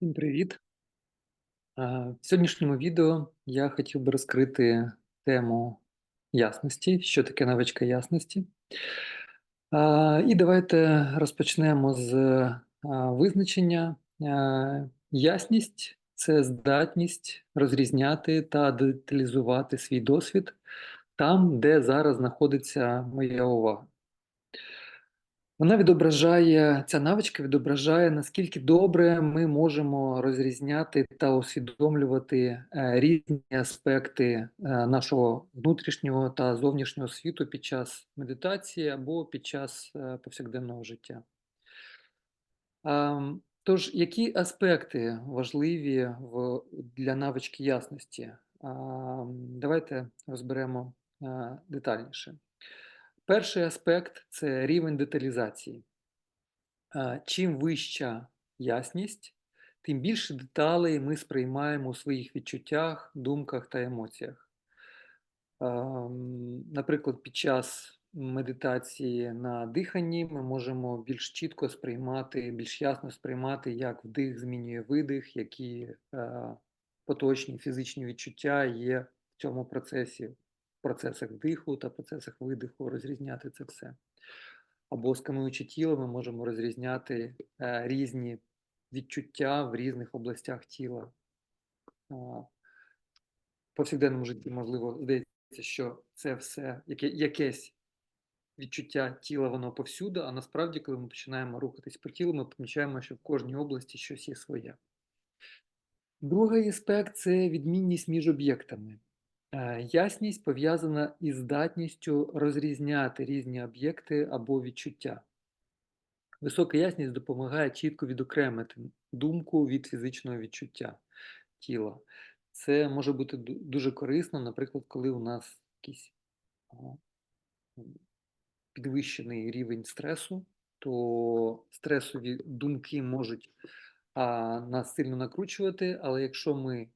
Всім привіт! В сьогоднішньому відео я хотів би розкрити тему ясності, що таке навичка ясності. І давайте розпочнемо з визначення. Ясність це здатність розрізняти та деталізувати свій досвід там, де зараз знаходиться моя увага. Вона відображає, ця навичка відображає, наскільки добре ми можемо розрізняти та усвідомлювати е, різні аспекти е, нашого внутрішнього та зовнішнього світу під час медитації або під час е, повсякденного життя. Тож, які аспекти важливі для навички ясності? Давайте розберемо детальніше. Перший аспект це рівень деталізації. Чим вища ясність, тим більше деталей ми сприймаємо у своїх відчуттях, думках та емоціях. Наприклад, під час медитації на диханні ми можемо більш чітко сприймати, більш ясно сприймати, як вдих змінює видих, які поточні фізичні відчуття є в цьому процесі процесах диху та процесах видиху розрізняти це все. Або скануючи тіло, ми можемо розрізняти е, різні відчуття в різних областях тіла. В повсякденному житті, можливо, здається, що це все яке, якесь відчуття тіла, воно повсюди, а насправді, коли ми починаємо рухатись по тілу, ми помічаємо, що в кожній області щось є своє. Другий аспект це відмінність між об'єктами. Е, ясність пов'язана із здатністю розрізняти різні об'єкти або відчуття. Висока ясність допомагає чітко відокремити думку від фізичного відчуття тіла. Це може бути дуже корисно, наприклад, коли у нас якийсь підвищений рівень стресу, то стресові думки можуть нас сильно накручувати, але якщо ми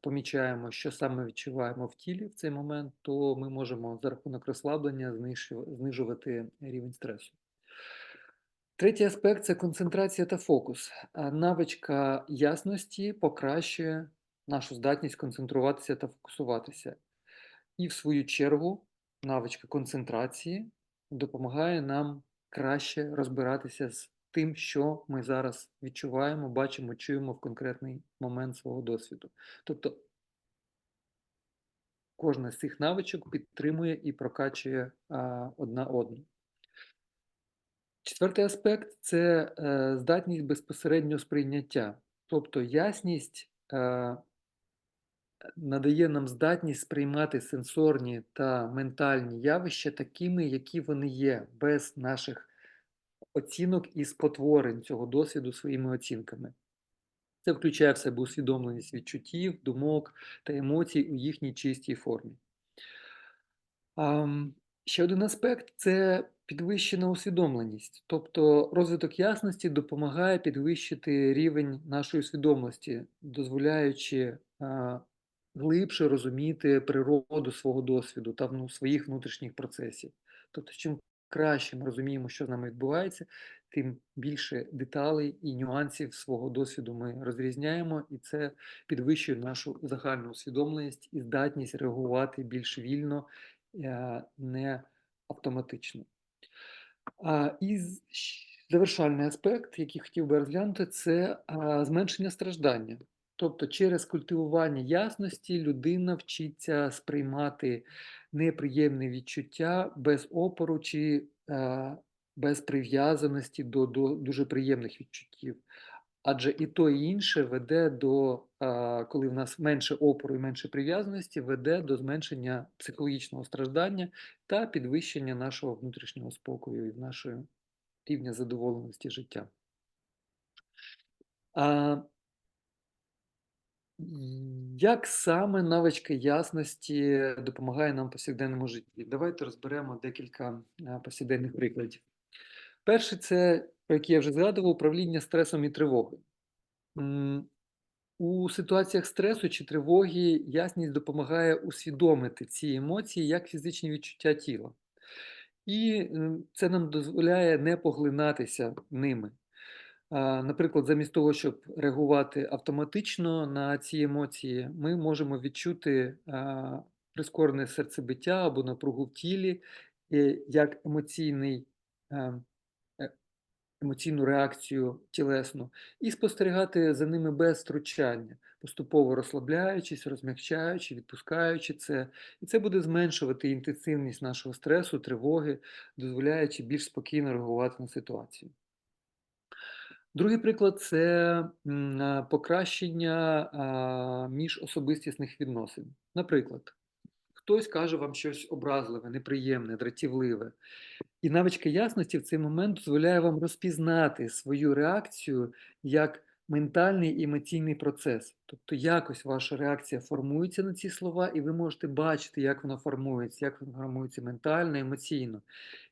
помічаємо, що саме відчуваємо в тілі в цей момент, то ми можемо за рахунок розслаблення знижувати рівень стресу. Третій аспект це концентрація та фокус. Навичка ясності покращує нашу здатність концентруватися та фокусуватися. І, в свою чергу, навичка концентрації допомагає нам краще розбиратися з тим, що ми зараз відчуваємо, бачимо, чуємо в конкретний момент свого досвіду. Тобто кожна з цих навичок підтримує і прокачує а, одна одну. Четвертий аспект це е, здатність безпосереднього сприйняття. Тобто ясність е, надає нам здатність сприймати сенсорні та ментальні явища такими, які вони є, без наших оцінок і спотворень цього досвіду своїми оцінками. Це включає в себе усвідомленість відчуттів, думок та емоцій у їхній чистій формі. Ще один аспект це підвищена усвідомленість. Тобто розвиток ясності допомагає підвищити рівень нашої усвідомленості, дозволяючи глибше розуміти природу свого досвіду та ну, своїх внутрішніх процесів. Тобто, чим краще ми розуміємо, що з нами відбувається, тим більше деталей і нюансів свого досвіду ми розрізняємо, і це підвищує нашу загальну усвідомленість і здатність реагувати більш вільно, е, не автоматично. І завершальний аспект, який хотів би розглянути, це зменшення страждання. Тобто, через культивування ясності людина вчиться сприймати неприємне відчуття без опору чи е, без прив'язаності до, до дуже приємних відчуттів. Адже і то, і інше веде до, е, коли в нас менше опору і менше прив'язаності, веде до зменшення психологічного страждання та підвищення нашого внутрішнього спокою і нашої рівня задоволеності життя. Як саме навичка ясності допомагає нам в повсякденному житті? Давайте розберемо декілька повсякденних прикладів. Перше, це, про яке я вже згадував, управління стресом і тривогою. У ситуаціях стресу чи тривоги ясність допомагає усвідомити ці емоції як фізичні відчуття тіла. І це нам дозволяє не поглинатися ними. Наприклад, замість того, щоб реагувати автоматично на ці емоції, ми можемо відчути прискорене серцебиття або напругу в тілі е, як емоційний, е, емоційну реакцію тілесну, і спостерігати за ними без втручання, поступово розслабляючись, розмягчаючи, відпускаючи це. І це буде зменшувати інтенсивність нашого стресу, тривоги, дозволяючи більш спокійно реагувати на ситуацію. Другий приклад це покращення міжособистісних відносин. Наприклад, хтось каже вам щось образливе, неприємне, дратівливе. І навичка ясності в цей момент дозволяє вам розпізнати свою реакцію як ментальний і емоційний процес. Тобто якось ваша реакція формується на ці слова, і ви можете бачити, як вона формується, як вона формується ментально, емоційно.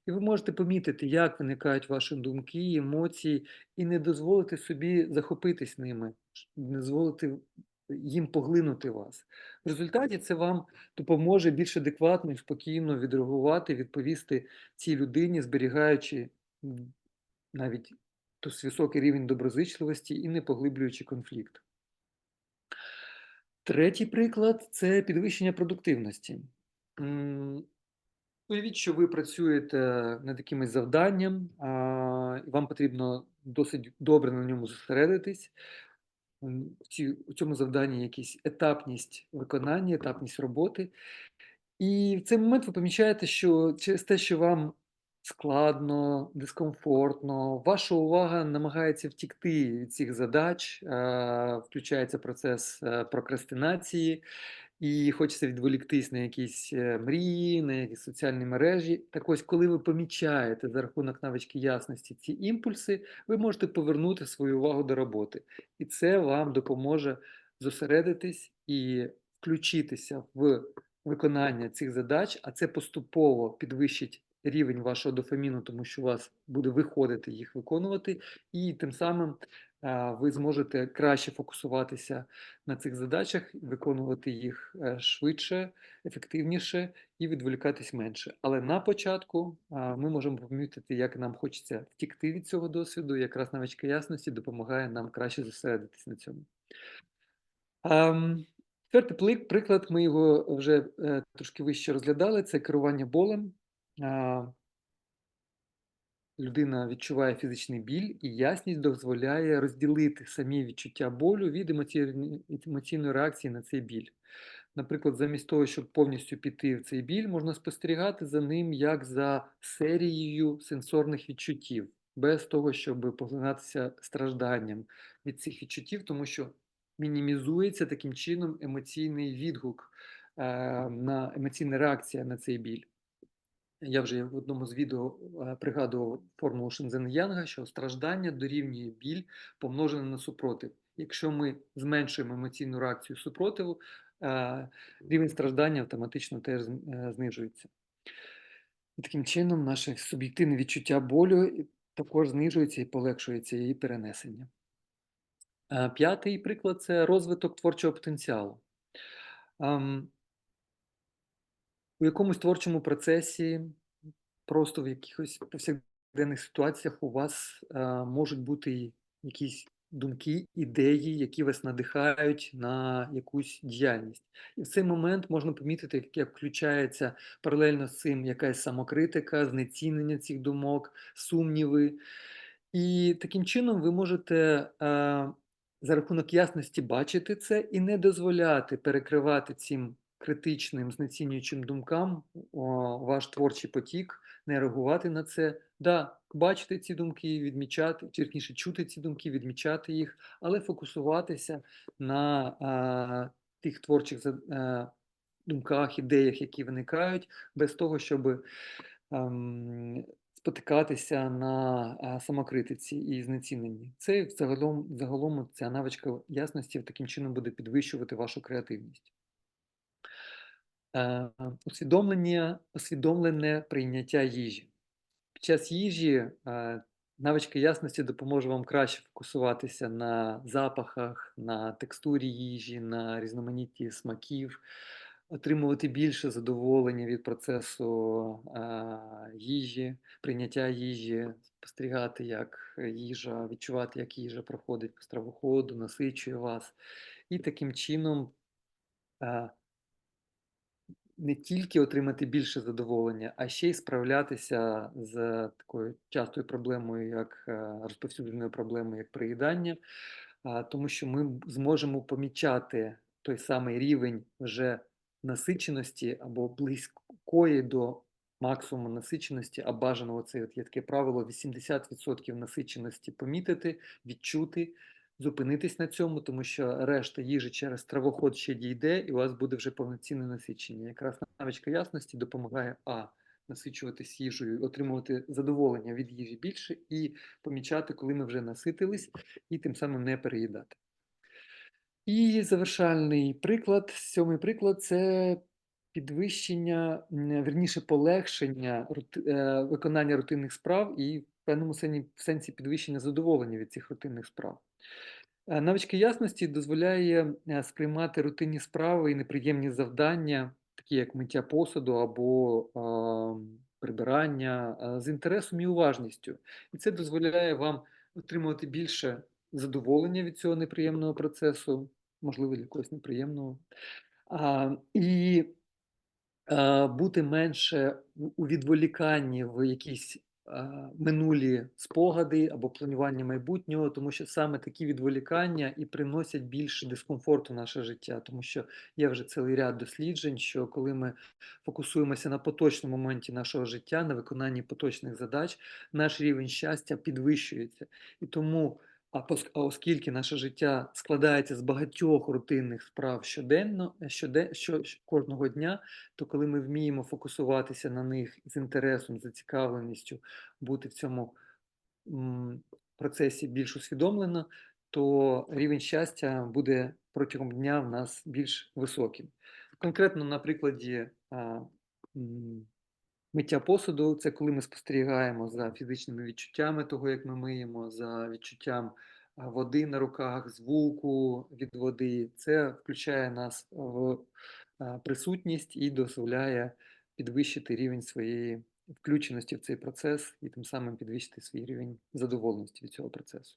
І ви можете помітити, як виникають ваші думки, емоції, і не дозволити собі захопитись ними, не дозволити їм поглинути вас. В результаті це вам допоможе більш адекватно і спокійно відреагувати, відповісти цій людині, зберігаючи навіть досить високий рівень доброзичливості і не поглиблюючи конфлікт. Третій приклад це підвищення продуктивності. Уявіть, що ви працюєте над якимось завданням, а, і вам потрібно досить добре на ньому зосередитись. У цьому завданні якась етапність виконання, етапність роботи. І в цей момент ви помічаєте, що через те, що вам складно, дискомфортно, ваша увага намагається втікти від цих задач, включається процес е, прокрастинації, і хочеться відволіктись на якісь е, мрії, на якісь соціальні мережі. Так ось, коли ви помічаєте за рахунок навички ясності ці імпульси, ви можете повернути свою увагу до роботи. І це вам допоможе зосередитись і включитися в виконання цих задач, а це поступово підвищить рівень вашого дофаміну, тому що у вас буде виходити їх виконувати, і тим самим ви зможете краще фокусуватися на цих задачах, виконувати їх е, швидше, ефективніше і відволікатись менше. Але на початку ми можемо помітити, як нам хочеться втікти від цього досвіду. Якраз навичка ясності допомагає нам краще зосередитись на цьому. Четвертий приклад, ми його вже е, трошки вище розглядали, це керування болем. Людина відчуває фізичний біль, і ясність дозволяє розділити самі відчуття болю від емоційної емоційної реакції на цей біль. Наприклад, замість того, щоб повністю піти в цей біль, можна спостерігати за ним як за серією сенсорних відчуттів, без того, щоб поглинатися стражданням від цих відчуттів, тому що мінімізується таким чином емоційний відгук, е, на емоційна реакція на цей біль. Я вже в одному з відео е, пригадував формулу Шензен Янга, що страждання дорівнює біль помножене на супротив. Якщо ми зменшуємо емоційну реакцію супротиву, е, рівень страждання автоматично теж е, знижується. І таким чином, наше суб'єктивне відчуття болю також знижується і полегшується її перенесення. П'ятий приклад це розвиток творчого потенціалу. У якомусь творчому процесі, просто в якихось повсякденних ситуаціях у вас е, можуть бути якісь думки, ідеї, які вас надихають на якусь діяльність. І в цей момент можна помітити, як- включається паралельно з цим якась самокритика, знецінення цих думок, сумніви. І таким чином ви можете е, за рахунок ясності бачити це і не дозволяти перекривати цим критичним, знецінюючим думкам о, ваш творчий потік, не реагувати на це. Да, бачити ці думки, відмічати, вірніше чути ці думки, відмічати їх, але фокусуватися на а, тих творчих за- е, думках, ідеях, які виникають, без того, щоб ем, спотикатися на а, самокритиці і знеціненні. Це загалом, загалом ця навичка ясності таким чином буде підвищувати вашу креативність. Е, усвідомлення, усвідомлене прийняття їжі. Під час їжі е, навичка ясності допоможе вам краще фокусуватися на запахах, на текстурі їжі, на різноманітті смаків, отримувати більше задоволення від процесу е, їжі, прийняття їжі, спостерігати, як їжа, відчувати, як їжа проходить по стравоходу, насичує вас. І таким чином не тільки отримати більше задоволення, а ще й справлятися з такою частою проблемою, як е, розповсюдженою проблемою, як приїдання, тому що ми зможемо помічати той самий рівень вже насиченості або близької до максимуму насиченості, а бажаного це є таке правило 80% насиченості помітити, відчути, зупинитись на цьому, тому що решта їжі через травоход ще дійде, і у вас буде вже повноцінне насичення. Якраз навичка ясності допомагає а. Насичуватись їжею, отримувати задоволення від їжі більше і помічати, коли ми вже наситились, і тим самим не переїдати. І завершальний приклад, сьомий приклад це підвищення, м, вірніше, полегшення е, виконання рутинних справ і певному сені- в сенсі підвищення задоволення від цих рутинних справ. Е, Навичка ясності дозволяє е, сприймати рутинні справи і неприємні завдання, такі як миття посуду або а, прибирання, з інтересом і уважністю. І це дозволяє вам отримувати більше задоволення від цього неприємного процесу, можливо, для когось неприємного. А, і а, бути менше у відволіканні в якісь минулі спогади або планування майбутнього, тому що саме такі відволікання і приносять більше дискомфорту в наше життя, тому що є вже цілий ряд досліджень, що коли ми фокусуємося на поточному моменті нашого життя, на виконанні поточних задач, наш рівень щастя підвищується. І тому а оскільки наше життя складається з багатьох рутинних справ щоденно, щоде, що, що- кожного дня, то коли ми вміємо фокусуватися на них з інтересом, зацікавленістю, бути в цьому м, процесі більш усвідомлено, то рівень щастя буде протягом дня в нас більш високим. Конкретно на прикладі а, м, Миття посуду це коли ми спостерігаємо за фізичними відчуттями того, як ми миємо, за відчуттям води на руках, звуку від води. Це включає нас в присутність і дозволяє підвищити рівень своєї включеності в цей процес і тим самим підвищити свій рівень задоволеності від цього процесу.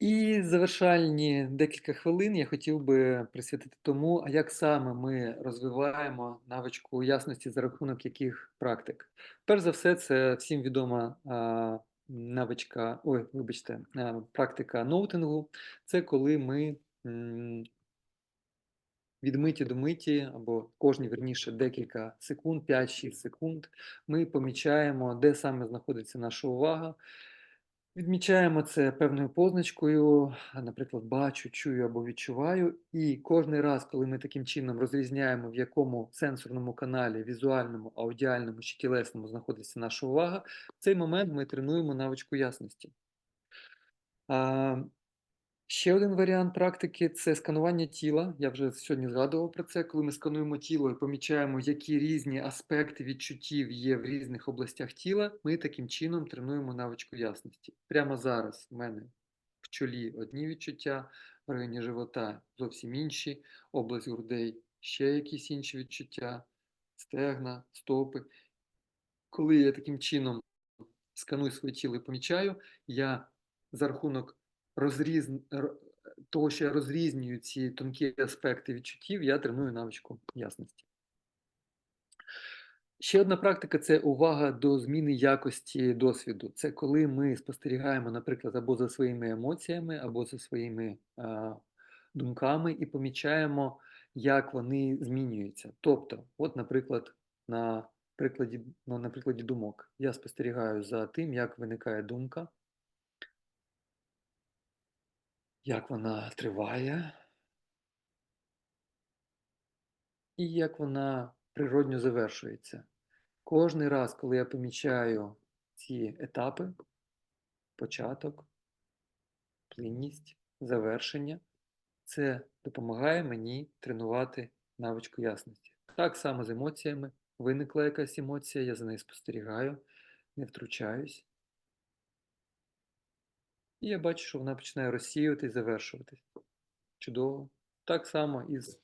І завершальні декілька хвилин я хотів би присвятити тому, а як саме ми розвиваємо навичку ясності за рахунок яких практик. Перш за все, це всім відома а, навичка, ой, вибачте, а, практика ноутингу. Це коли ми м, від миті до миті, або кожні, верніше, декілька секунд, 5-6 секунд, ми помічаємо, де саме знаходиться наша увага. Відмічаємо це певною позначкою, наприклад, бачу, чую або відчуваю. І кожний раз, коли ми таким чином розрізняємо, в якому сенсорному каналі, візуальному, аудіальному чи тілесному знаходиться наша увага, в цей момент ми тренуємо навичку ясності. Ще один варіант практики це сканування тіла. Я вже сьогодні згадував про це. Коли ми скануємо тіло і помічаємо, які різні аспекти відчуттів є в різних областях тіла, ми таким чином тренуємо навичку ясності. Прямо зараз в мене в чолі одні відчуття, в районі живота зовсім інші, область грудей ще якісь інші відчуття, стегна, стопи. Коли я таким чином сканую своє тіло і помічаю, я за рахунок розріз... того, що я розрізнюю ці тонкі аспекти відчуттів, я треную навичку ясності. Ще одна практика це увага до зміни якості досвіду. Це коли ми спостерігаємо, наприклад, або за своїми емоціями, або за своїми а, думками і помічаємо, як вони змінюються. Тобто, от, наприклад, на прикладі, ну, на прикладі думок, я спостерігаю за тим, як виникає думка, як вона триває, і як вона природньо завершується. Кожний раз, коли я помічаю ці етапи, початок, плинність, завершення, це допомагає мені тренувати навичку ясності. Так само з емоціями. Виникла якась емоція, я за нею спостерігаю, не втручаюсь. І я бачу, що вона починає розсіювати і завершуватись. Чудово. Так само і з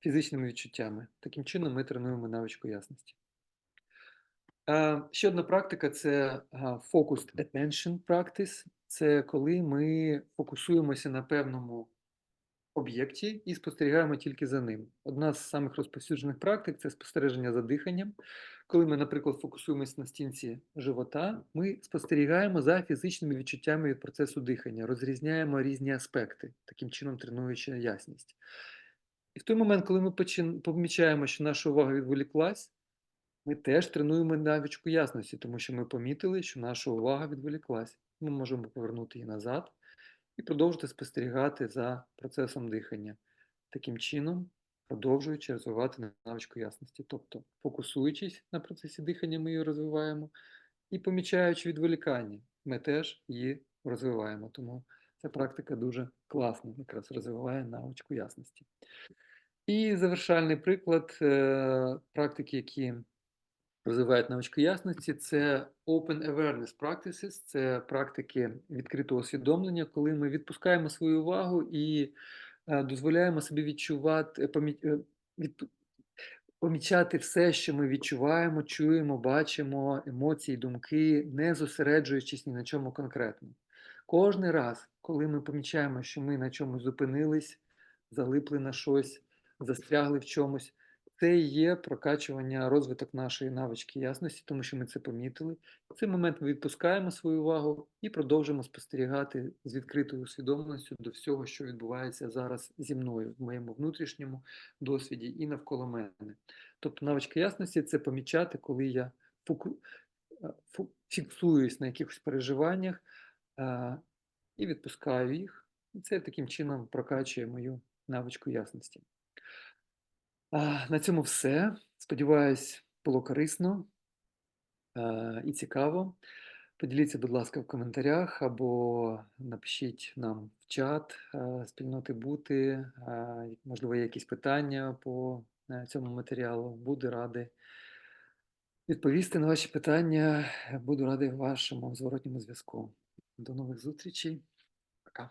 фізичними відчуттями. Таким чином ми тренуємо навичку ясності. Ще одна практика це Focused Attention Practice. Це коли ми фокусуємося на певному об'єкті і спостерігаємо тільки за ним. Одна з самих розповсюджених практик це спостереження за диханням. Коли ми, наприклад, фокусуємося на стінці живота, ми спостерігаємо за фізичними відчуттями від процесу дихання, розрізняємо різні аспекти, таким чином тренуючи ясність. І в той момент, коли ми помічаємо, що наша увага відволіклась, ми теж тренуємо навичку ясності, тому що ми помітили, що наша увага відволіклась. Ми можемо повернути її назад і продовжити спостерігати за процесом дихання. Таким чином, продовжуючи розвивати навичку ясності. Тобто, фокусуючись на процесі дихання, ми її розвиваємо, і помічаючи відволікання, ми теж її розвиваємо. Тому ця практика дуже класна, якраз розвиває навичку ясності. І завершальний приклад е, практики, які розвивають навичку ясності, це Open Awareness Practices, це практики відкритого усвідомлення, коли ми відпускаємо свою увагу і е, дозволяємо собі відчувати, е, відп- помічати все, що ми відчуваємо, чуємо, бачимо, емоції, думки, не зосереджуючись ні на чому конкретно. Кожний раз, коли ми помічаємо, що ми на чомусь зупинились, залипли на щось, застрягли в чомусь, це є прокачування, розвиток нашої навички ясності, тому що ми це помітили. В цей момент ми відпускаємо свою увагу і продовжуємо спостерігати з відкритою усвідомленістю до всього, що відбувається зараз зі мною в моєму внутрішньому досвіді і навколо мене. Тобто навичка ясності це помічати, коли я е, фіксуюсь на якихось переживаннях е, і відпускаю їх. І це таким чином прокачує мою навичку ясності. На цьому все. Сподіваюсь, було корисно і цікаво. Поділіться, будь ласка, в коментарях або напишіть нам в чат спільноти бути. Можливо, є якісь питання по е, цьому матеріалу. Буду радий відповісти на ваші питання. Буду радий вашому зворотньому зв'язку. До нових зустрічей. Пока.